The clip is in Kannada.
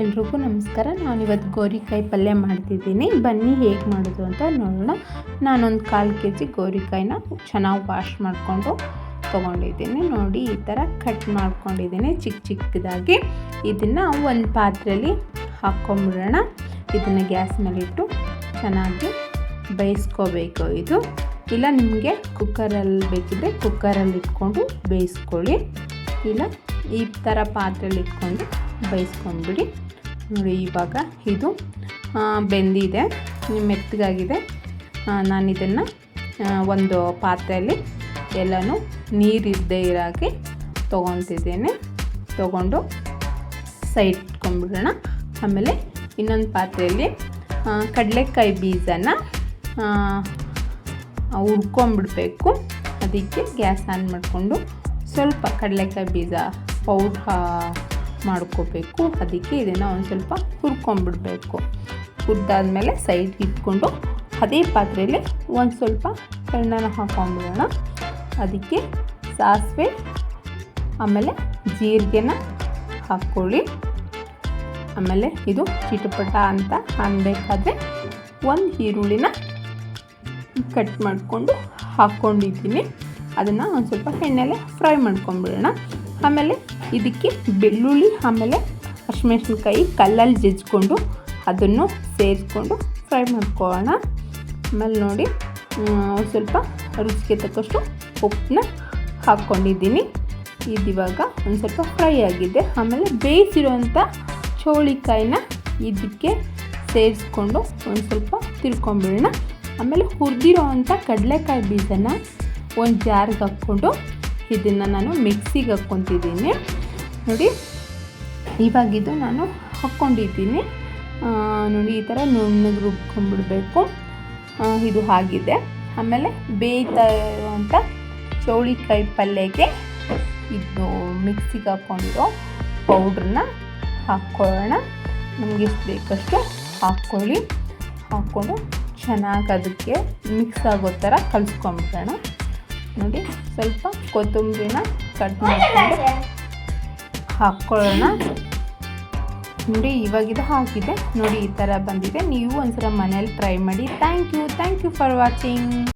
ಎಲ್ರಿಗೂ ನಮಸ್ಕಾರ. ನಾನಿವತ್ತು ಗೋರಿಕಾಯಿ ಪಲ್ಯ ಮಾಡ್ತಿದ್ದೀನಿ. ಬನ್ನಿ ಹೇಗೆ ಮಾಡೋದು ಅಂತ ನೋಡೋಣ. ನಾನೊಂದು ಕಾಲು ಕೆ ಜಿ ಗೋರಿಕಾಯಿನ ಚೆನ್ನಾಗಿ ವಾಶ್ ಮಾಡಿಕೊಂಡು ತೊಗೊಂಡಿದ್ದೀನಿ. ನೋಡಿ, ಈ ಥರ ಕಟ್ ಮಾಡ್ಕೊಂಡಿದ್ದೀನಿ ಚಿಕ್ಕ ಚಿಕ್ಕದಾಗಿ. ಇದನ್ನು ಒಂದು ಪಾತ್ರೆಯಲ್ಲಿ ಹಾಕ್ಕೊಂಬಿಡೋಣ ಇದನ್ನು ಗ್ಯಾಸ್ ಮೇಲಿಟ್ಟು ಚೆನ್ನಾಗಿ ಬೇಯಿಸ್ಕೋಬೇಕು ಇದು. ಇಲ್ಲ, ನಿಮಗೆ ಕುಕ್ಕರಲ್ಲಿ ಬೇಕಿದ್ರೆ ಕುಕ್ಕರಲ್ಲಿ ಇಟ್ಕೊಂಡು ಬೇಯಿಸ್ಕೊಳ್ಳಿ. ಇಲ್ಲ, ಈ ಥರ ಪಾತ್ರೆಯಲ್ಲಿ ಇಟ್ಕೊಂಡು ಬೇಯಿಸ್ಕೊಂಡ್ಬಿಡಿ ನೋಡಿ, ಇವಾಗ ಇದು ಬೆಂದಿದೆ ಮೆತ್ತಗಾಗಿದೆ. ನಾನು ಇದನ್ನು ಒಂದು ಪಾತ್ರೆಯಲ್ಲಿ ಎಲ್ಲನೂ ನೀರಿದ್ದೇ ಇರೋಕ್ಕೆ ತೊಗೊತಿದ್ದೇನೆ. ತೊಗೊಂಡು ಸೈಡ್ ಇಟ್ಕೊಂಡ್ಬಿಡೋಣ ಆಮೇಲೆ ಇನ್ನೊಂದು ಪಾತ್ರೆಯಲ್ಲಿ ಕಡಲೆಕಾಯಿ ಬೀಜನ ಹುರ್ಕೊಂಡ್ಬಿಡ್ಬೇಕು. ಅದಕ್ಕೆ ಗ್ಯಾಸ್ ಆನ್ ಮಾಡಿಕೊಂಡು ಸ್ವಲ್ಪ ಕಡಲೆಕಾಯಿ ಬೀಜ ಪೌಡ್ರ್ ಮಾಡ್ಕೋಬೇಕು. ಅದಕ್ಕೆ ಇದನ್ನು ಒಂದು ಸ್ವಲ್ಪ ಹುರ್ಕೊಂಡ್ಬಿಡ್ಬೇಕು. ಹುರಿದಾದ್ಮೇಲೆ ಸೈಡ್ ಇಟ್ಕೊಂಡು ಅದೇ ಪಾತ್ರೆಯಲ್ಲಿ ಒಂದು ಸ್ವಲ್ಪ ಎಣ್ಣೆನ ಹಾಕೊಂಡ್ಬಿಡೋಣ. ಅದಕ್ಕೆ ಸಾಸಿವೆ, ಆಮೇಲೆ ಜೀರಿಗೆನ ಹಾಕ್ಕೊಳ್ಳಿ ಆಮೇಲೆ ಇದು ಚಿಟಪಟ ಅಂತ ಅನ್ಬೇಕಾದ್ರೆ ಒಂದು ಈರುಳ್ಳಿನ ಕಟ್ ಮಾಡಿಕೊಂಡು ಹಾಕ್ಕೊಂಡಿದ್ದೀನಿ ಅದನ್ನು ಒಂದು ಸ್ವಲ್ಪ ಎಣ್ಣೆಲೆ ಫ್ರೈ ಮಾಡ್ಕೊಂಬಿಡೋಣ ಆಮೇಲೆ ಇದಕ್ಕೆ ಬೆಳ್ಳುಳ್ಳಿ, ಆಮೇಲೆ ಹಸಿಮೆಣ್ಸಿನ್ಕಾಯಿ ಕಲ್ಲಲ್ಲಿ ಜಜ್ಜಿಕೊಂಡು ಅದನ್ನು ಸೇರಿಸ್ಕೊಂಡು ಫ್ರೈ ಮಾಡ್ಕೊಳ್ಳೋಣ. ಆಮೇಲೆ ನೋಡಿ ಸ್ವಲ್ಪ ರುಚಿಗೆ ತಕ್ಕಷ್ಟು ಉಪ್ಪನ್ನ ಹಾಕ್ಕೊಂಡಿದ್ದೀನಿ. ಇದಿವಾಗ ಒಂದು ಸ್ವಲ್ಪ ಫ್ರೈ ಆಗಿದೆ. ಆಮೇಲೆ ಬೇಯಿಸಿರುವಂಥ ಚೌಳಿಕಾಯಿನ ಇದಕ್ಕೆ ಸೇರಿಸ್ಕೊಂಡು ಒಂದು ಸ್ವಲ್ಪ ತಿರ್ಕೊಂಬಿಡೋಣ. ಆಮೇಲೆ ಹುರಿದಿರೋ ಅಂಥ ಕಡಲೆಕಾಯಿ ಬೀಜನ ಒಂದು ಜಾರ್ಗೆ ಹಾಕ್ಕೊಂಡು ಇದನ್ನು ನಾನು ಮಿಕ್ಸಿಗೆ ಹಾಕ್ಕೊತಿದ್ದೀನಿ. ನೋಡಿ ಇವಾಗಿದ್ದು ನಾನು ಹಾಕ್ಕೊಂಡಿದ್ದೀನಿ. ನೋಡಿ, ಈ ಥರ ನುಣ್ಣಗೆ ರುಬ್ಕೊಂಡ್ಬಿಡ್ಬೇಕು ಇದು ಆಗಿದೆ. ಆಮೇಲೆ ಬೇಯ್ತಾ ಇರುವಂಥ ಚೌಳಿಕಾಯಿ ಪಲ್ಯಗೆ ಇದು ಮಿಕ್ಸಿಗೆ ಹಾಕ್ಕೊಂಡಿರೋ ಪೌಡ್ರನ್ನ ಹಾಕ್ಕೊಳ್ಳೋಣ. ನಮಗೆ ಎಷ್ಟು ಬೇಕಷ್ಟು ಹಾಕ್ಕೊಳ್ಳಿ. ಹಾಕ್ಕೊಂಡು ಚೆನ್ನಾಗಿ ಅದಕ್ಕೆ ಮಿಕ್ಸ್ ಆಗೋ ಥರ ಕಲಿಸ್ಕೊಂಬಿಡೋಣ. ನೋಡಿ ಸ್ವಲ್ಪ ಕೊತ್ತಂಬರಿನ ಕಟ್ ಮಾಡಿ ಹಾಕ್ಕೊಳ್ಳೋಣ. ನೋಡಿ ಇವಾಗಿದು ಹಾಕಿದೆ. ನೋಡಿ ಈ ಥರ ಬಂದಿದೆ. ನೀವು ಒಂದ್ಸಲ ಮನೇಲಿ ಟ್ರೈ ಮಾಡಿ. Thank you thank you for watching